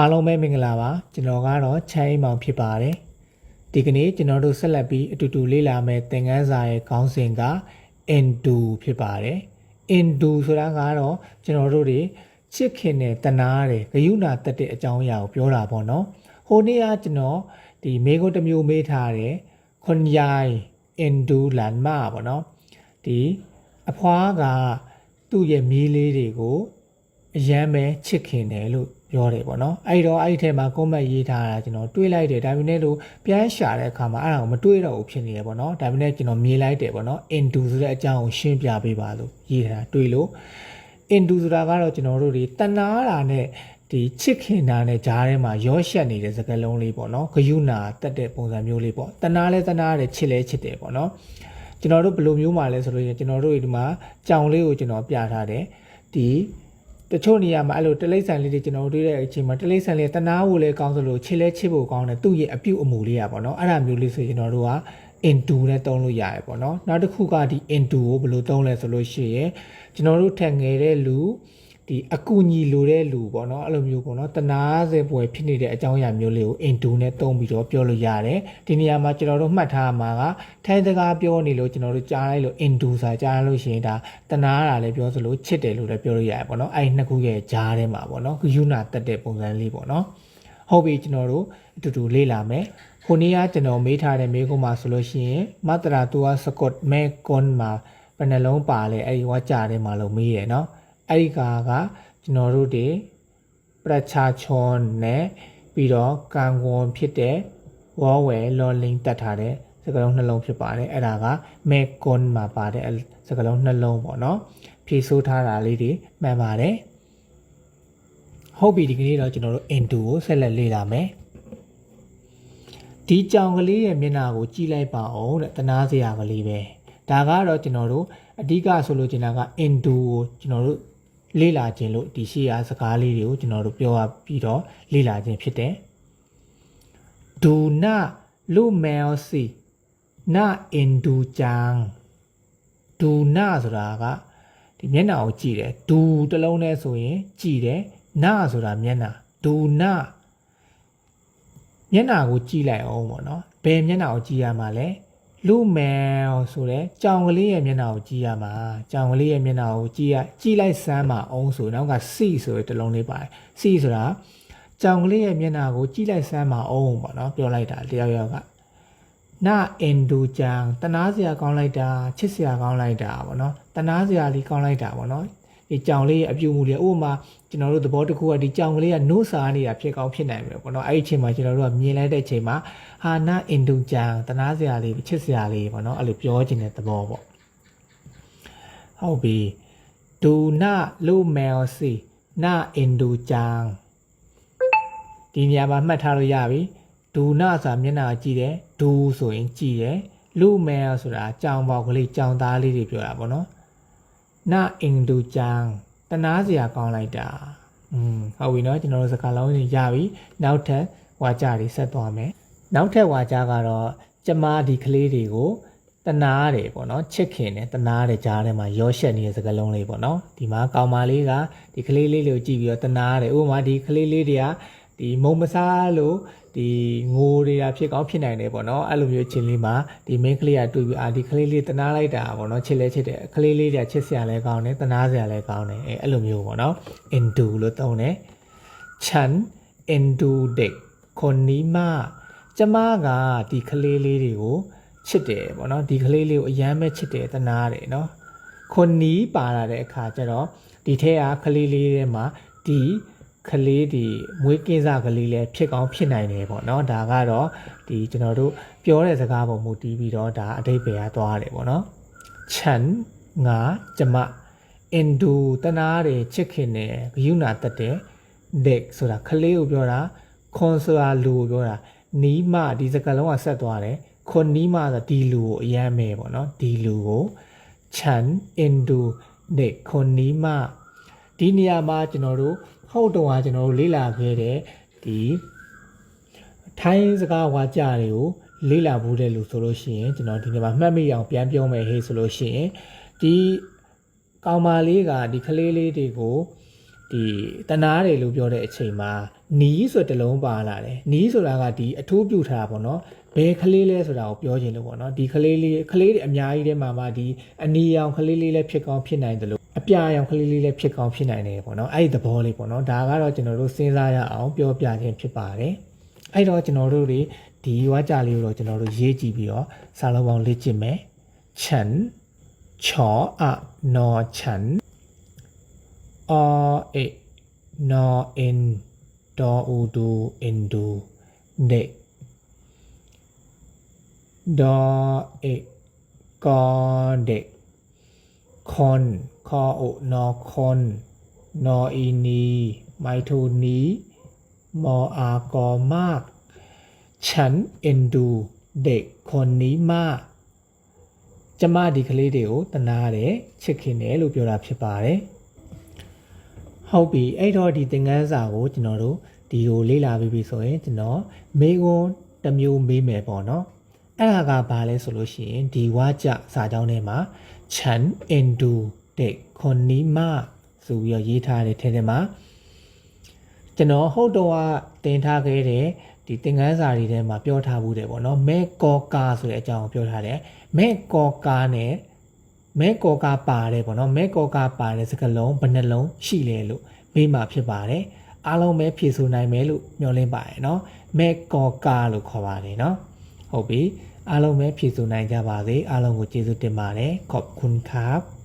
အားလုံးပဲမင်္ဂလာပါကျွန်တော်ကတော့ချမ်းအိမ်မောင်ဖြစ်ပါတယ်ဒီကနေ့ကျွန်တော်တို့ဆက်လက်ပြီးအတူတူလေ့လာမယ့်သင်ခန်းစာရဲ့ခေါင်းစဉ်က into ဖြစ်ပါတယ် into ဆိုတာကတော့ကျွန်တော်တို့တွေချစ်ခင်တဲ့တနာတဲ့ဂယုဏတက်တဲ့အကြောင်းအရာကိုပြောတာပေါ့နော်ဟိုနေ့ကကျွန်တော်ဒီမေကုတ်တစ်မျိုးမေးထားတယ်ခွန်ယိုင် into လန်မာပေါ့နော်ဒီအဖွားကသူ့ရဲ့မီးလေးတွေကိုအရန်ပဲချစ်ခင်တယ်လို့ ပြောတယ်ပေါ့နော်အဲ့တော့အဲ့ဒီထဲမှာ comment ရေးထားတာကျွန်တော်တွေးလိုက်တယ်ဒါပေမဲ့လို့ပြန်ရှာတဲ့အခါမှာအဲ့ဒါကိုမတွေးတော့ဘူးဖြစ်နေရပေါ့နော်ဒါပေမဲ့ကျွန်တော်မြင်လိုက်တယ်ပေါ့နော် into ဆိုတဲ့အကြောင်းကိုရှင်းပြပေးပါလို့ရေးထားတာတွေးလို့ into ဆိုတာကတော့ကျွန်တော်တို့တွေတဏှာတာနဲ့ဒီချစ်ခင်တာနဲ့ဂျားထဲမှာရောရှက်နေတဲ့စကားလုံးလေးပေါ့နော်ဂယုဏတက်တဲ့ပုံစံမျိုးလေးပေါ့တဏှာလဲတဏှာတယ်ချစ်လဲချစ်တယ်ပေါ့နော်ကျွန်တော်တို့ဘယ်လိုမျိုးမှလဲဆိုလို့ရင်ကျွန်တော်တို့ဒီမှာကြောင်လေးကိုကျွန်တော်ပြထားတယ်ဒီ တချို့နေရာမှာအဲ့လိုတလိမ့်ဆန်လေးတွေကျွန်တော်တို့တွေ့တဲ့အချိန်မှာတလိမ့်ဆန်လေးတနာဖို့လဲကောင်းသလိုချစ်လဲချစ်ဖို့ကောင်းတယ်သူ့ရဲ့အပြုတ်အမူလေးอ่ะပေါ့နော်အဲ့ဒါမျိုးလေးဆိုကျွန်တော်တို့က into နဲ့တုံးလို့ရတယ်ပေါ့နော်နောက်တစ်ခုကဒီ into ကိုဘယ်လိုတုံးလဲဆိုလို့ရှိရင်ကျွန်တော်တို့ထက်ငယ်တဲ့လူ ဒီအကူညီလိုတဲ့လူပေါ့နော်အဲ့လိုမျိုးပေါ့နော်တနာစေပွဲဖြစ်နေတဲ့အကြောင်းအရာမျိုးလေးကို into နဲ့တုံးပြီးတော့ပြောလို့ရတယ်ဒီနေရာမှာကျွန်တော်တို့မှတ်ထားမှာကထိုင်းစကားပြောနေလို့ကျွန်တော်တို့ကြားလိုက်လို့ into ဆိုတာကြားလို့ရှိရင်ဒါတနာတာလည်းပြောစလို့ချစ်တယ်လို့လည်းပြောလို့ရတယ်ပေါ့နော်အဲ့ဒီနှစ်ခုရဲ့ကြားထဲမှာပေါ့နော်ဂယုဏတက်တဲ့ပုံစံလေးပေါ့နော်ဟုတ်ပြီကျွန်တော်တို့အတူတူလေ့လာမယ်ခုနေ့ကကျွန်တော်မေးထားတဲ့မေးခွန်းမှာဆိုလို့ရှိရင်မတရာတူဝစကော့မဲကွန်မှာဘယ်နှလုံးပါလဲအဲ့ဒီဝါကြထဲမှာလို့မေးရယ်နော် အဲ့ဒီကာကကျွန်တော်တို့တွေပရချာချွန်နဲ့ပြီးတော့ကံဝန်ဖြစ်တဲ့ဝေါ်ဝဲလော်လင်းတက်ထားတဲ့စကလုံးနှလုံးဖြစ်ပါတယ်အဲ့ဒါကမဲကွန်မှာပါတဲ့စကလုံးနှလုံးပေါ့နော်ဖြည့်ဆို့ထားတာလေးတွေမှန်ပါတယ်ဟုတ်ပြီဒီကနေ့တော့ကျွန်တော်တို့ into ကိုဆက်လက်လေ့လာမယ်ဒီကြောင်ကလေးရဲ့မျက်နှာကိုကြည့်လိုက်ပါအောင်တဲ့တနာစရာကလေးပဲဒါကတော့ကျွန်တော်တို့အဓိကဆိုလို့ကျွန်တော်က into ကိုကျွန်တော်တို့ လေ့လာခြင်းလို့ဒီရှေ့အားစကားလေးတွေကိုကျွန်တော်တို့ပြောရပြီးတော့လေ့လာခြင်းဖြစ်တယ်ဒူနာလူမဲလ်စီနာအင်ဒူချန်ဒူနာဆိုတာကဒီမျက်နှာကိုကြည့်တယ်ဒူတစ်လုံးနဲ့ဆိုရင်ကြည့်တယ်နာဆိုတာမျက်နှာဒူနာမျက်နှာကိုကြည့်လိုက်အောင်ပေါ့နော်ဘယ်မျက်နှာကိုကြည့်ရမှာလဲ လူမဲလ်ဆိုတဲ့ကြောင်ကလေးရဲ့မျက်နှာကိုကြည့်ရမှာကြောင်ကလေးရဲ့မျက်နှာကိုကြည့်ရကြည့်လိုက်စမ်းပါအောင်ဆိုနောက်က C ဆိုတဲ့တစ်လုံးလေးပါတယ် C ဆိုတာကြောင်ကလေးရဲ့မျက်နှာကိုကြည့်လိုက်စမ်းပါအောင်ပေါ့နော်ပြောလိုက်တာတယောက်ယောက်ကနာအင်ဒူချန်တနာစရာကောင်းလိုက်တာချစ်စရာကောင်းလိုက်တာပေါ့နော်တနာစရာလေးကောင်းလိုက်တာပေါ့နော် ဒီကြောင်လေးရဲ့အပြုတ်မှုတွေဥပမာကျွန်တော်တို့သဘောတစ်ခုကဒီကြောင်ကလေးကနိုးစားနေတာဖြစ်ကောင်းဖြစ်နိုင်မယ်ပေါ့နော်အဲ့ဒီအချိန်မှာကျွန်တော်တို့ကမြင်လိုက်တဲ့အချိန်မှာဟာနာအင်ဒူချန်တနာစရာလေးချစ်စရာလေးပေါ့နော်အဲ့လိုပြောချင်တဲ့သဘောပေါ့ဟုတ်ပြီဒူနာလူမဲလ်စီနာအင်ဒူချန်ဒီနေရာမှာမှတ်ထားလို့ရပြီဒူနာဆိုတာမျက်နှာကိုကြည့်တယ်ဒူဆိုရင်ကြည့်တယ်လူမဲလ်ဆိုတာကြောင်ပေါက်ကလေးကြောင်သားလေးတွေပြောတာပေါ့နော် နာအင်ဒူချန်တနာစရာကောင်းလိုက်တာอืมဟုတ်ပြီเนาะကျွန်တော်တို့စကားလုံးတွေရပြီနောက်ထပ်ဝါကြတွေဆက်သွားမယ်နောက်ထပ်ဝါကြကတော့ကျမဒီကလေးတွေကိုတနာတယ်ပေါ့နော်ချစ်ခင်တယ်တနာတယ်ကြားထဲမှာရောရှက်နေတဲ့စကားလုံးလေးပေါ့နော်ဒီမှာကောင်မလေးကဒီကလေးလေးကိုကြည့်ပြီးတော့တနာတယ်ဥပမာဒီကလေးလေးတွေက ဒီမုံမစားလို့ဒီငိုတွေတာဖြစ်ကောင်းဖြစ်နိုင်တယ်ပေါ့နော်အဲ့လိုမျိုးချင်းလေးမှာဒီ main ကလေးကတွေ့ပြီးအာဒီကလေးလေးတနာလိုက်တာပေါ့နော်ချစ်လဲချစ်တယ်ကလေးလေးကချစ်စရာလဲကောင်းတယ်တနာစရာလဲကောင်းတယ်အဲ့လိုမျိုးပေါ့နော် into လို့သုံးတယ် chan into dek ခွန်နီမာကျမကဒီကလေးလေးတွေကိုချစ်တယ်ပေါ့နော်ဒီကလေးလေးကိုအယမ်းမဲ့ချစ်တယ်တနာတယ်နော်ခွန်နီပါလာတဲ့အခါကျတော့ဒီထဲကကလေးလေးထဲမှာဒီ ကလေးဒီမွေးကင်းစားကလေးလည်းဖြစ်ကောင်းဖြစ်နိုင်တယ်ပေါ့နော်ဒါကတော့ဒီကျွန်တော်တို့ပြောတဲ့စကားပုံမူတည်ပြီးတော့ဒါအတိတ်ပဲကသွားတယ်ပေါ့နော်ฉันငါကျမအင်ဒူတနာတယ်ချစ်ခင်တယ်ဂယုဏတက်တယ် deck ဆိုတာကလေးကိုပြောတာခွန်ဆိုတာလူကိုပြောတာနီးမဒီစကားလုံးကဆက်သွားတယ်ခွန်နီးမဆိုတာဒီလူကိုအယမ်းမဲပေါ့နော်ဒီလူကိုခြံ into deck ခွန်နီးမဒီနေရာမှာကျွန်တော်တို့ ဟုတ်တော့ကကျွန်တော်တို့လေ့လာခဲ့တဲ့ဒီထိုင်းစကားဝါကြတွေကိုလေ့လာဖို့တဲ့လို့ဆိုလို့ရှိရင်ကျွန်တော်ဒီနေ့မှာမှတ်မိအောင်ပြန်ပြောမယ်ဟေးဆိုလို့ရှိရင်ဒီကောင်မလေးကဒီကလေးလေးတွေကို ဒီတနာတယ်လို့ပြောတဲ့အချိန်မှာနီးဆိုတဲ့လုံးပါလာတယ်နီးဆိုတာကဒီအထူးပြုထားတာပေါ့နော်ဘယ်ကလေးလဲဆိုတာကိုပြောချင်လို့ပေါ့နော်ဒီကလေးလေးကလေးတွေအများကြီးထဲမှာမှဒီအနီရောင်ကလေးလေးလည်းဖြစ်ကောင်းဖြစ်နိုင်တယ်လို့အပြာရောင်ကလေးလေးလည်းဖြစ်ကောင်းဖြစ်နိုင်တယ်ပေါ့နော်အဲ့ဒီသဘောလေးပေါ့နော်ဒါကတော့ကျွန်တော်တို့စဉ်းစားရအောင်ပြောပြခြင်းဖြစ်ပါတယ်အဲ့တော့ကျွန်တော်တို့တွေဒီဝါကြလေးကိုတော့ကျွန်တော်တို့ရေးကြည့်ပြီးတော့စာလုံးပေါင်းလေ့ကျင့်မယ်ฉันချော အနော်ฉันအောเอနော်အင်ဒေါ်ဦးဒူအင်ဒူเด็ก ดอเอกกอเด็ก คนคออุนอคนนออีนีไมทูนี้มออากอมาก ฉันเอ็นดู เด็กคนนี้มาก ကျမဒီကလေးတွေကိုတနာတယ်ချစ်ခင်တယ်လို့ပြောတာဖြစ်ပါတယ် ဟုတ်ပြီအဲ့တော့ဒီသင်ခန်းစာကိုကျွန်တော်တို့ဒီကိုလေ့လာပြီးပြီဆိုရင်ကျွန်တော်မေကွန်းတစ်မျိုးမေးမယ်ပေါ့နော်အဲ့ဒါကဘာလဲဆိုလို့ရှိရင်ဒီဝါကြစာကြောင်းထဲမှာ chan endu တဲ့ခွန်နီမဆိုပြီးတော့ရေးထားတဲ့ထဲထဲမှာကျွန်တော်ဟုတ်တော့ကတင်ထားခဲ့တဲ့ဒီသင်ခန်းစာတွေထဲမှာပြောထားဘူးတယ်ပေါ့နော်မဲကောကာဆိုတဲ့အကြောင်းကိုပြောထားတယ်မဲကောကာနဲ့ မဲကောကာပါတယ်ပေါ့နော်မဲကောကာပါတဲ့စကားလုံးဘယ်နှလုံးရှိလဲလို့မေးမှာဖြစ်ပါတယ်အားလုံးပဲဖြေဆိုနိုင်မယ်လို့မျှော်လင့်ပါတယ်เนาะမဲကောကာလို့ခေါ်ပါတယ်เนาะဟုတ်ပြီအားလုံးပဲဖြေဆိုနိုင်ကြပါစေအားလုံးကိုကျေးဇူးတင်ပါတယ်ขอบคุณครับ